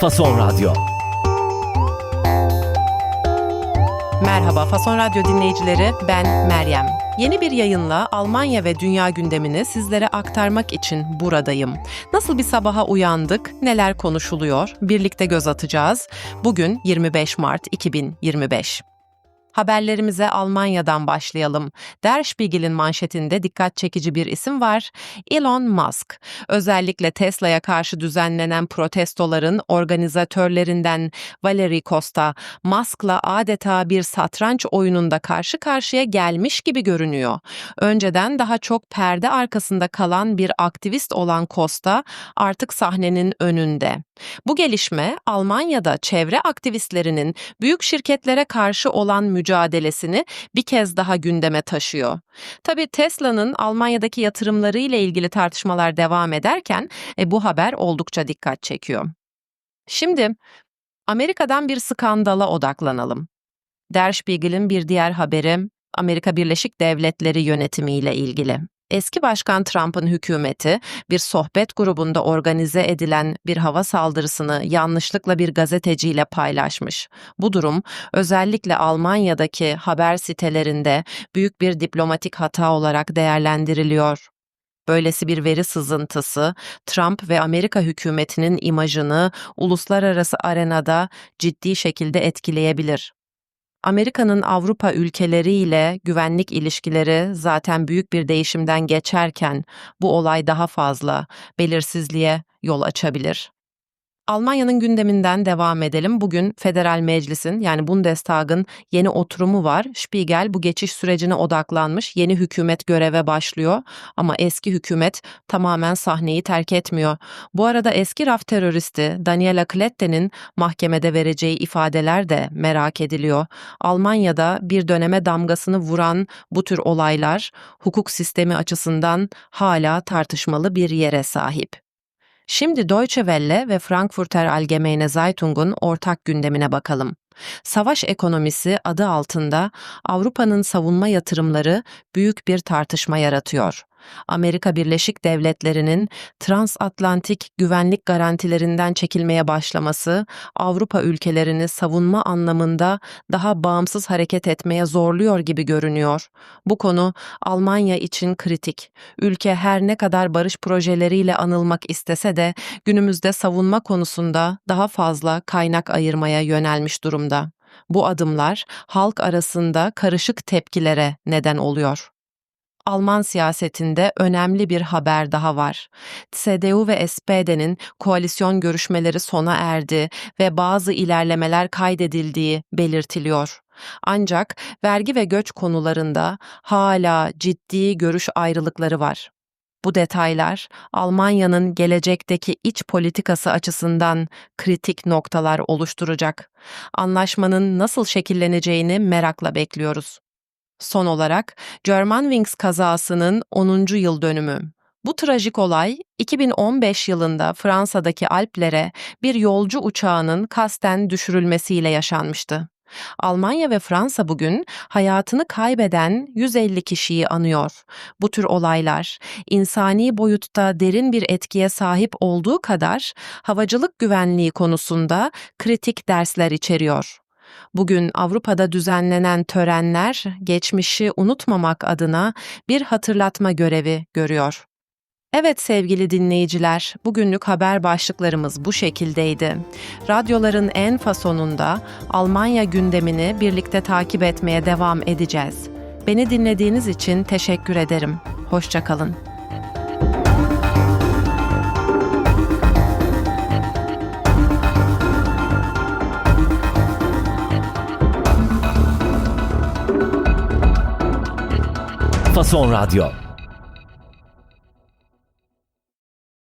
Fason Radyo. Merhaba Fason Radyo dinleyicileri, ben Meryem. Yeni bir yayınla Almanya ve dünya gündemini sizlere aktarmak için buradayım. Nasıl bir sabaha uyandık, neler konuşuluyor, birlikte göz atacağız. Bugün 25 Mart 2025. Haberlerimize Almanya'dan başlayalım. Der Spiegel'in manşetinde dikkat çekici bir isim var. Elon Musk. Özellikle Tesla'ya karşı düzenlenen protestoların organizatörlerinden Valerie Costa, Musk'la adeta bir satranç oyununda karşı karşıya gelmiş gibi görünüyor. Önceden daha çok perde arkasında kalan bir aktivist olan Costa artık sahnenin önünde. Bu gelişme Almanya'da çevre aktivistlerinin büyük şirketlere karşı olan mücadelesini bir kez daha gündeme taşıyor. Tabii Tesla'nın Almanya'daki yatırımları ile ilgili tartışmalar devam ederken e, bu haber oldukça dikkat çekiyor. Şimdi Amerika'dan bir skandala odaklanalım. Der Spiegel'in bir diğer haberi Amerika Birleşik Devletleri yönetimiyle ilgili. Eski Başkan Trump'ın hükümeti bir sohbet grubunda organize edilen bir hava saldırısını yanlışlıkla bir gazeteciyle paylaşmış. Bu durum özellikle Almanya'daki haber sitelerinde büyük bir diplomatik hata olarak değerlendiriliyor. Böylesi bir veri sızıntısı Trump ve Amerika hükümetinin imajını uluslararası arenada ciddi şekilde etkileyebilir. Amerika'nın Avrupa ülkeleriyle güvenlik ilişkileri zaten büyük bir değişimden geçerken bu olay daha fazla belirsizliğe yol açabilir. Almanya'nın gündeminden devam edelim. Bugün Federal Meclis'in yani Bundestag'ın yeni oturumu var. Spiegel bu geçiş sürecine odaklanmış. Yeni hükümet göreve başlıyor ama eski hükümet tamamen sahneyi terk etmiyor. Bu arada eski raf teröristi Daniela Klette'nin mahkemede vereceği ifadeler de merak ediliyor. Almanya'da bir döneme damgasını vuran bu tür olaylar hukuk sistemi açısından hala tartışmalı bir yere sahip. Şimdi Deutsche Welle ve Frankfurter Allgemeine Zeitung'un ortak gündemine bakalım. Savaş ekonomisi adı altında Avrupa'nın savunma yatırımları büyük bir tartışma yaratıyor. Amerika Birleşik Devletleri'nin transatlantik güvenlik garantilerinden çekilmeye başlaması Avrupa ülkelerini savunma anlamında daha bağımsız hareket etmeye zorluyor gibi görünüyor. Bu konu Almanya için kritik. Ülke her ne kadar barış projeleriyle anılmak istese de günümüzde savunma konusunda daha fazla kaynak ayırmaya yönelmiş durumda. Bu adımlar halk arasında karışık tepkilere neden oluyor. Alman siyasetinde önemli bir haber daha var. CDU ve SPD'nin koalisyon görüşmeleri sona erdi ve bazı ilerlemeler kaydedildiği belirtiliyor. Ancak vergi ve göç konularında hala ciddi görüş ayrılıkları var. Bu detaylar Almanya'nın gelecekteki iç politikası açısından kritik noktalar oluşturacak. Anlaşmanın nasıl şekilleneceğini merakla bekliyoruz. Son olarak Germanwings kazasının 10. yıl dönümü. Bu trajik olay 2015 yılında Fransa'daki Alplere bir yolcu uçağının kasten düşürülmesiyle yaşanmıştı. Almanya ve Fransa bugün hayatını kaybeden 150 kişiyi anıyor. Bu tür olaylar insani boyutta derin bir etkiye sahip olduğu kadar havacılık güvenliği konusunda kritik dersler içeriyor. Bugün Avrupa'da düzenlenen törenler geçmişi unutmamak adına bir hatırlatma görevi görüyor. Evet sevgili dinleyiciler, bugünlük haber başlıklarımız bu şekildeydi. Radyoların en fasonunda Almanya gündemini birlikte takip etmeye devam edeceğiz. Beni dinlediğiniz için teşekkür ederim. Hoşçakalın. Fason Radyo.